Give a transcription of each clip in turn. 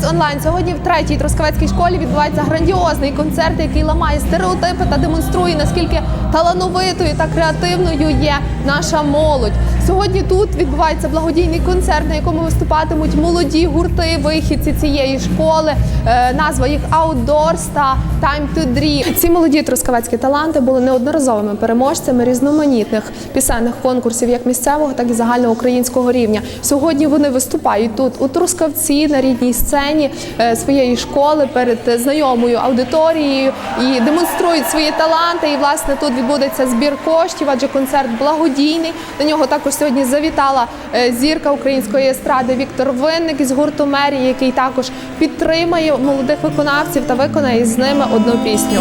Трускавець онлайн. Сьогодні в третій Трускавецькій школі відбувається грандіозний концерт, який ламає стереотипи та демонструє наскільки талановитою та креативною є наша молодь. Сьогодні тут відбувається благодійний концерт, на якому виступатимуть молоді гурти, вихідці цієї школи. Е, назва їх Outdoors та Time to Dream. Ці молоді трускавецькі таланти були неодноразовими переможцями різноманітних пісенних конкурсів, як місцевого, так і загальноукраїнського рівня. Сьогодні вони виступають тут у Трускавці на рідній сцені е, своєї школи перед знайомою аудиторією і демонструють свої таланти. І власне тут відбудеться збір коштів, адже концерт благодійний. На нього також сьогодні завітала е, зірка української естради Віктор Винник із гурту Мерії, який також підтримає молодих виконавців та виконає з ними одну пісню.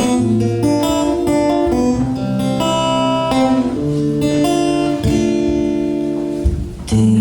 Ти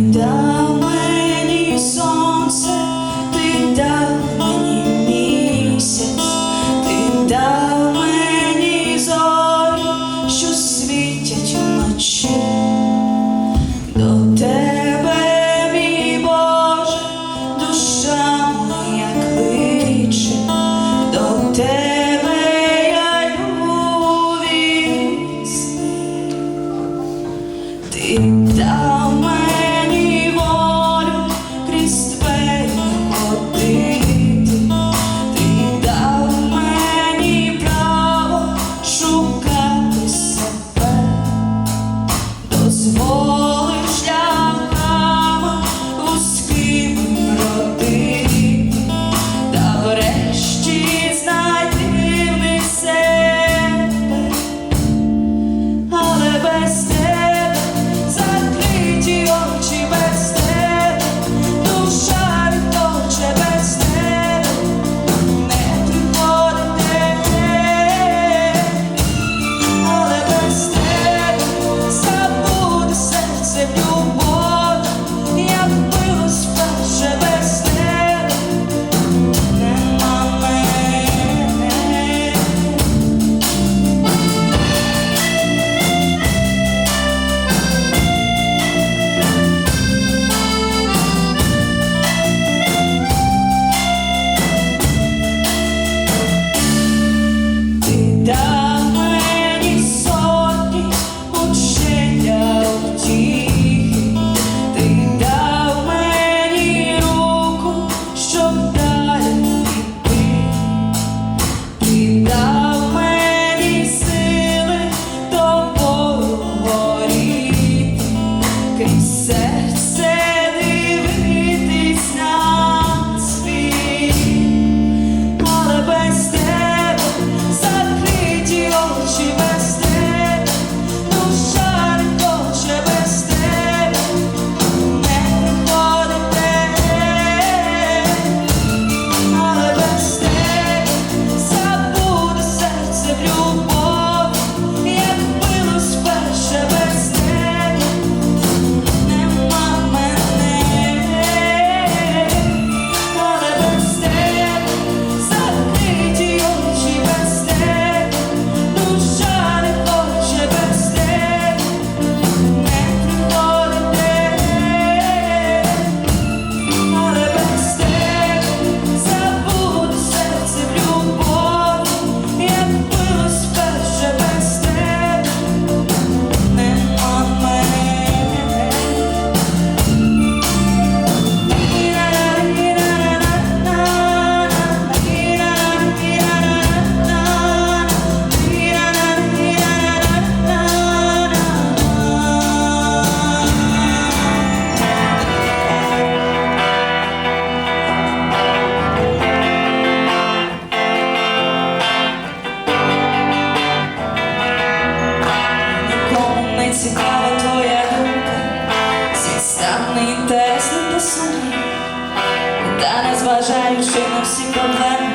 незважаючи на всі проблеми,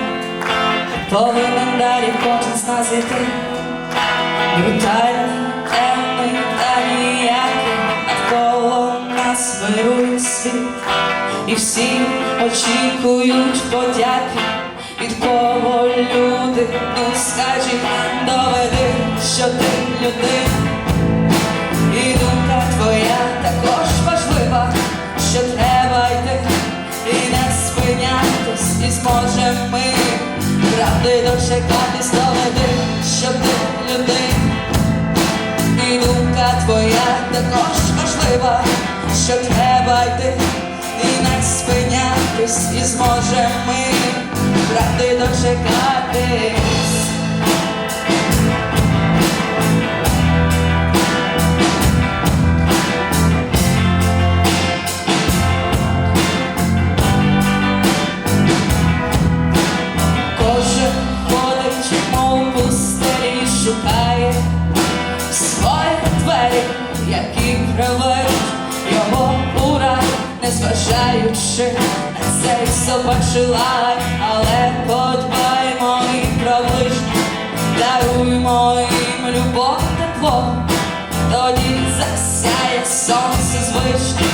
повинен далі кожен з нас йти. Брутальний, темний та ніякий, навколо нас вирує світ. І всі очікують подяки, від кого люди, ну скажи, доведи, що ти людина. Правди дочекатись доведи, що ти людина. І думка твоя також важлива, що треба йти і не спинятись, і зможемо ми правди дочекатись. Собачий але подбаймо і про ближніх, даруймо їм любов тепло, тоді засяє сонце звичне,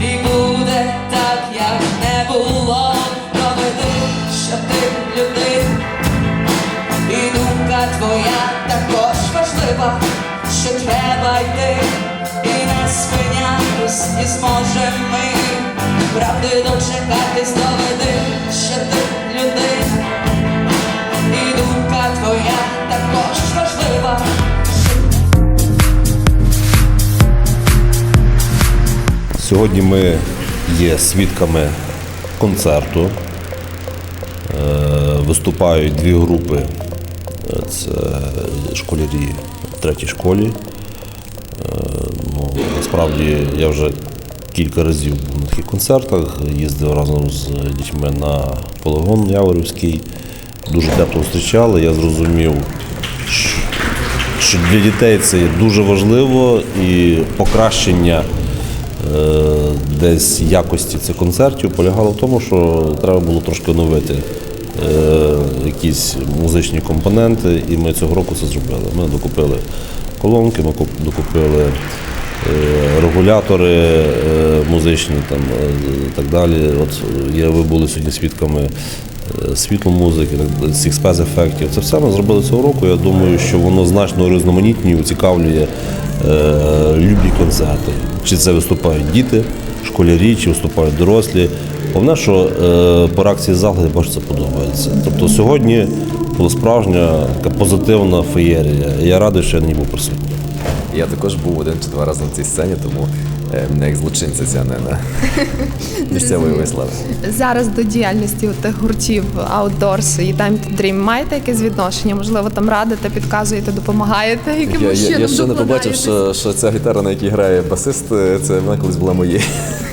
і буде так, як не було. Доведи, що ти людина, і думка твоя також важлива, що треба йти. І не спинятись, і зможемо ми правди дочекатись, доведи, що ти людина, і думка твоя також важлива. Сьогодні ми є свідками концерту. Е, Виступають дві групи. Е, Це школярі в третій школі. Е, Ну, насправді я вже кілька разів був на таких концертах, їздив разом з дітьми на полігон Яворівський. Дуже тепло зустрічали. Я зрозумів, що для дітей це дуже важливо і покращення е, десь якості цих концертів полягало в тому, що треба було трошки оновити е, якісь музичні компоненти, і ми цього року це зробили. Ми докупили колонки, ми докупили регулятори е, музичні там, е, так далі. От є, ви були сьогодні свідками е, світломузики, цих спецефектів. Це все ми зробили цього року. Я думаю, що воно значно різноманітніє, уцікавлює е, любі концерти. Чи це виступають діти, школярі, чи виступають дорослі. Головне, що е, по реакції залу бачу, це подобається. Тобто сьогодні була справжня така позитивна феєрія. Я радий, що я на ній був присутній. Я також був один чи два рази на цій сцені, тому мене як злочинця ця не на місцевої вислави. Зараз до діяльності тих гуртів Outdoors і Time to Dream маєте якесь відношення? Можливо, там радите, підказуєте, допомагаєте? Я, я, я ще не побачив, що, що ця гітара, на якій грає басист, е, це вона колись була моєю.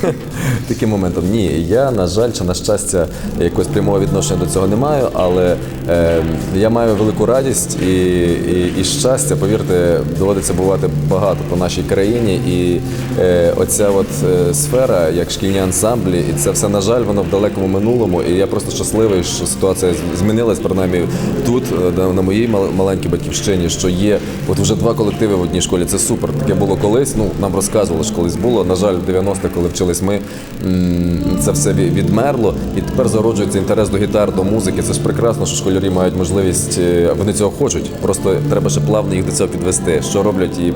Таким моментом. Ні, я, на жаль, чи на щастя, якогось прямого відношення до цього не маю, але е, я маю велику радість і, і, і щастя, повірте, доводиться бувати багато по нашій країні. І е, оця от е, сфера, як шкільні ансамблі, і це все, на жаль, воно в далекому минулому. І я просто щасливий, що ситуація змінилась, принаймні тут, е, на, моїй мал- маленькій батьківщині, що є от вже два колективи в одній школі. Це супер. Таке було колись. Ну нам розказували, що колись було. На жаль, в 90-х, коли вчились ми, це все відмерло, і тепер зароджується інтерес до гітар, до музики. Це ж прекрасно, що школярі мають можливість, е, вони цього хочуть. Просто треба ще плавно їх до цього підвести. Що роблять і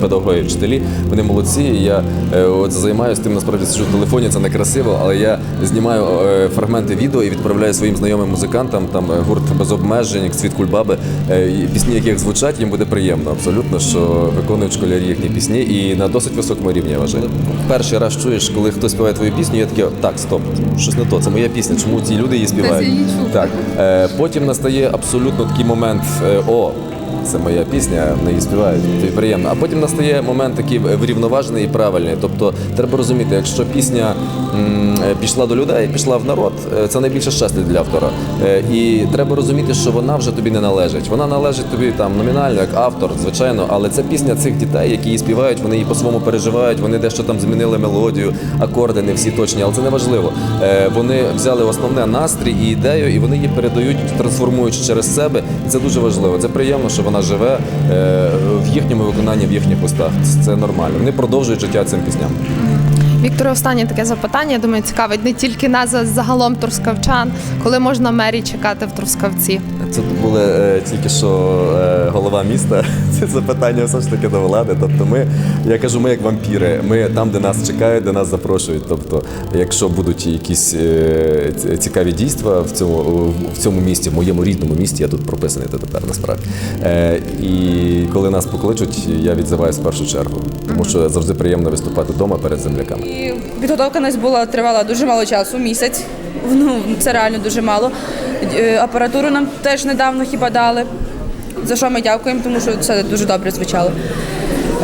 педагоги, і вчителі. Вони молодці. І я от займаюся тим, насправді сиджу в телефоні. Це не красиво, але я знімаю е, фрагменти відео і відправляю своїм знайомим музикантам. Там е, гурт без обмежень, світ кульбаби, е, пісні, яких звучать, їм буде приємно абсолютно, що виконують школярі їхні пісні, і на досить високому рівні я вважаю. Перший раз чуєш, коли хтось співає твою пісню, я таке, так, стоп, щось не то, це моя пісня. Чому ці люди її співають? Так е, потім настає абсолютно такий момент. е, О, це моя пісня, вони її співають, це приємно. А потім настає момент такий врівноважений і правильний. Тобто треба розуміти, якщо пісня м, е, пішла до людей, пішла в народ, е, це найбільше щастя для автора. Е, І треба розуміти, що вона вже тобі не належить. Вона належить тобі там номінально, як автор, звичайно, але це пісня цих дітей, які її співають, вони її по-своєму переживають, вони дещо там змінили мелодію, акорди не всі точні, але це не важливо. Вони взяли основне настрій і ідею, і вони її передають, трансформуючи через себе. І це дуже важливо. Це приємно, що вона живе е, в їхньому виконанні, в їхніх устах. Це нормально. Вони продовжують життя цим пісням. Вікторе, останнє таке запитання. Я думаю, цікавить не тільки нас, а загалом трускавчан. Коли можна мері чекати в Трускавці? Це було е, тільки що е, голова міста. Це запитання все ж таки до влади. Тобто, ми, я кажу, ми як вампіри. Ми там, де нас чекають, де нас запрошують. Тобто, якщо будуть якісь е, цікаві дійства в цьому в цьому місті, в моєму рідному місті, я тут прописаний тепер насправді. Е, і коли нас покличуть, я відзиваюсь в першу чергу, тому що завжди приємно виступати вдома перед земляками. І підготовка у нас була тривала дуже мало часу, місяць. Ну це реально дуже мало. Е, Апаратуру нам теж недавно хіба дали. За що ми дякуємо, тому що це дуже добре звучало.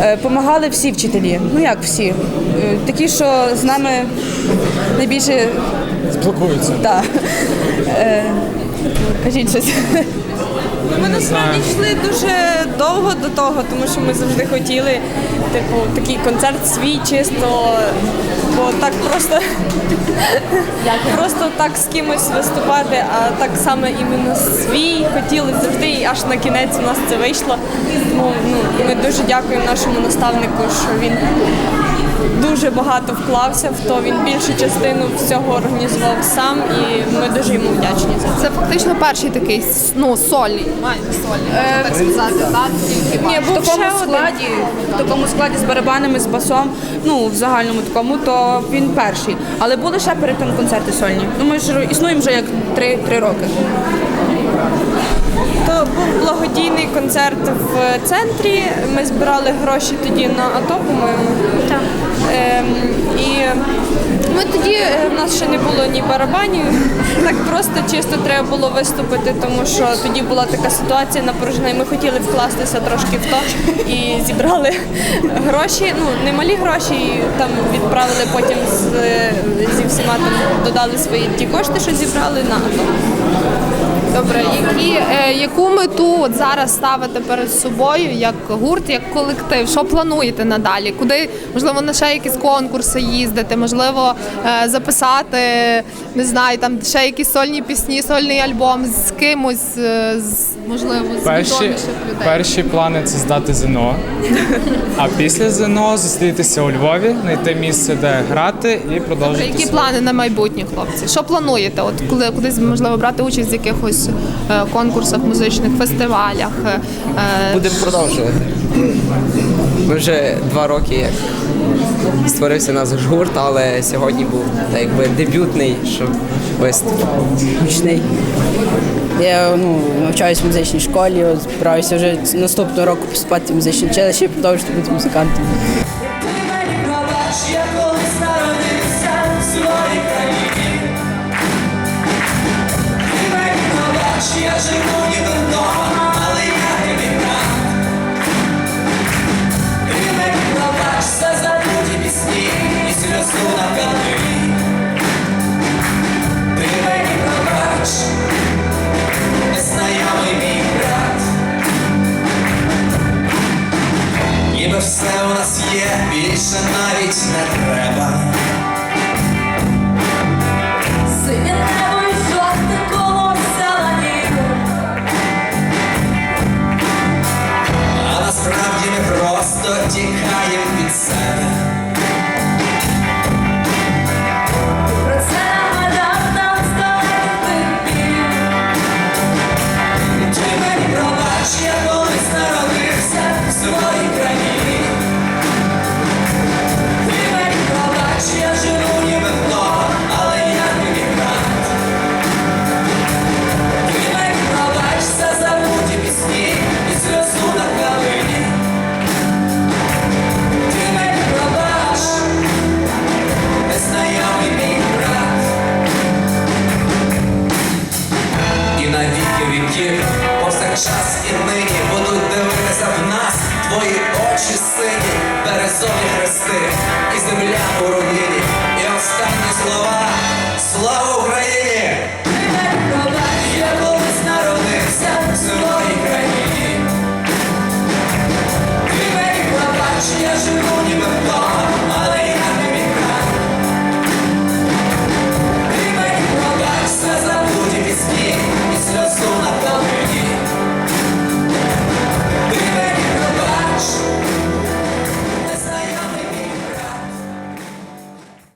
Е, Помагали всі вчителі. Ну як всі? Е, Такі, що з нами найбільше Спілкуються. так. Е, Кажіть щось. Ми насправді йшли дуже довго до того, тому що ми завжди хотіли, типу, такий концерт свій чисто, бо так просто, просто так з кимось виступати, а так саме іменно свій хотіли завжди, і аж на кінець у нас це вийшло. Тому ну, ми дуже дякуємо нашому наставнику, що він дуже багато вклався в то. Він більшу частину всього організував сам, і ми дуже йому вдячні за це. Це фактично перший такий ну, сольний, майже сольний, так сказати, так? Тільки Ні, в такому ще один. складі, в такому складі з барабанами, з басом, ну в загальному такому, то він перший. Але були ще перед тим концерти сольні. Ну ми ж існуємо вже як три, три роки. То був благодійний концерт в центрі. Ми збирали гроші тоді на АТО, по-моєму. Так. Ем, і ми тоді е, в нас ще не було ні барабанів. Так просто чисто треба було виступити, тому що тоді була така ситуація напружена, і ми хотіли вкластися трошки в то і зібрали гроші. Ну, немалі гроші, і там відправили потім з, зі всіма там додали свої ті кошти, що зібрали на АТО. Добре, які, е, яку мету от зараз ставите перед собою як гурт, як колектив? Що плануєте надалі? Куди можливо на ще якісь конкурси їздити? Можливо, е, записати не знаю, там ще якісь сольні пісні, сольний альбом з кимось, е, з можливо, з Перші, відоміших людей. перші плани це здати ЗНО. А після ЗНО зустрітися у Львові, знайти місце, де грати і продовжити. Які свою- плани на майбутнє, хлопці? Що плануєте? От коли кудись можливо брати участь в якихось е, конкурсах, музичних фестивалях? е, е, Будемо продовжувати. Ми вже два роки як створився наш гурт, але сьогодні був так якби дебютний, щоб виступ. гучний. Я ну, навчаюся в музичній школі, збираюся вже наступного року поступати в музичне училище і продовжувати бути музикантом.